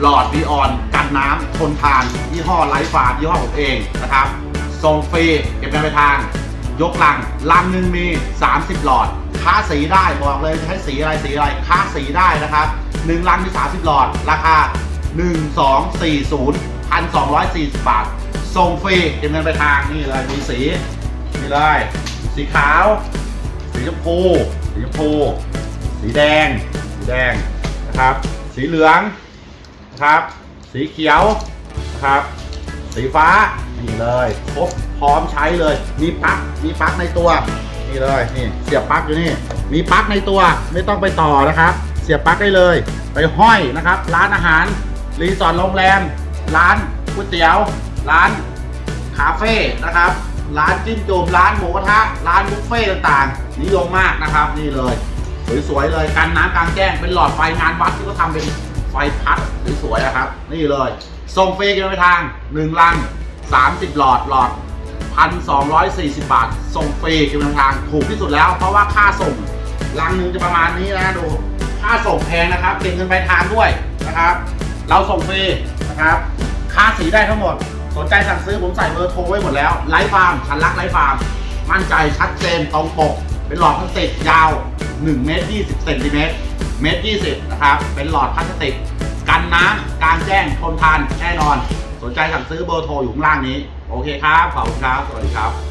หลอดดีออนกันน้ำทนทาน ยี่ห้อไลฟ์ฟาร์มยี่ห้อผมเองนะครับส่งฟรีเก็บเงินไปลายทาง ยกลังลังหนึ่งมี 30 หลอด ค้าสีได้บอกเลยให้สีอะไรสีอะไรค้าสีได้นะครับหนึ่งลังมี 30 หลอด ราคา 1240 1,240 บาทส่งฟรีเก็บเงินไปลายทางนี่เลยมีสีนี่เลยสีขาว สีชมพูสีชมพู สีแดง สีแดงนะครับ สีเหลือง ครับ สีเขียวนะครับ สีฟ้านี่เลยครบพร้อมใช้เลย มีปลั๊กมีปลั๊กในตัว นี่เลยนี่เสียบปลั๊กอยู่นี่ มีปลั๊กในตัวไม่ต้องไปต่อนะครับ เสียบปลั๊กได้เลย ไปห้อยนะครับ ร้านอาหารรีสอร์ทโรงแรม ร้านก๋วยเตี๋ยว ร้านคาเฟ่นะครับ ร้านจิ้มจุ่มร้านหมูกระทะร้านบุฟเฟ่ต์ต่างๆนิยมมากนะครับ นี่เลยสวยๆเลยกันน้ำกลางแจ้งเป็นหลอดไฟงานวัดที่เขาทำเป็น ไฟพัดสวยๆนะครับ นี่เลยส่งฟรีกันไปทาง 1 ลัง 30 หลอดหลอด 1,240 บาท ส่งฟรีกันไปทางถูกที่สุดแล้ว เพราะว่าค่าส่งลังหนึงจะประมาณนี้นะดู ค่าส่งแพงนะครับเก็บเงินไปลายทางด้วยนะครับ เราส่งฟรีนะครับ ค่าสีได้ทั้งหมด สนใจสั่งซื้อผมใส่เบอร์โทรไว้หมดแล้วไลฟ์ฟาร์มฉันรักไลฟ์ฟาร์มมั่นใจชัดเจนตรงปก เป็นหลอดพลาสติกยาว 1 เมตร 20 เซนติเมตร เมตร20นะครับ เป็นหลอดพลาสติก กันน้ำกลารแจ้งทนทานแน่นอน สนใจสั่งซื้อเบอร์โทรอยู่ข้างล่างนี้ โอเคครับ ขอบคุณครับ สวัสดีครับ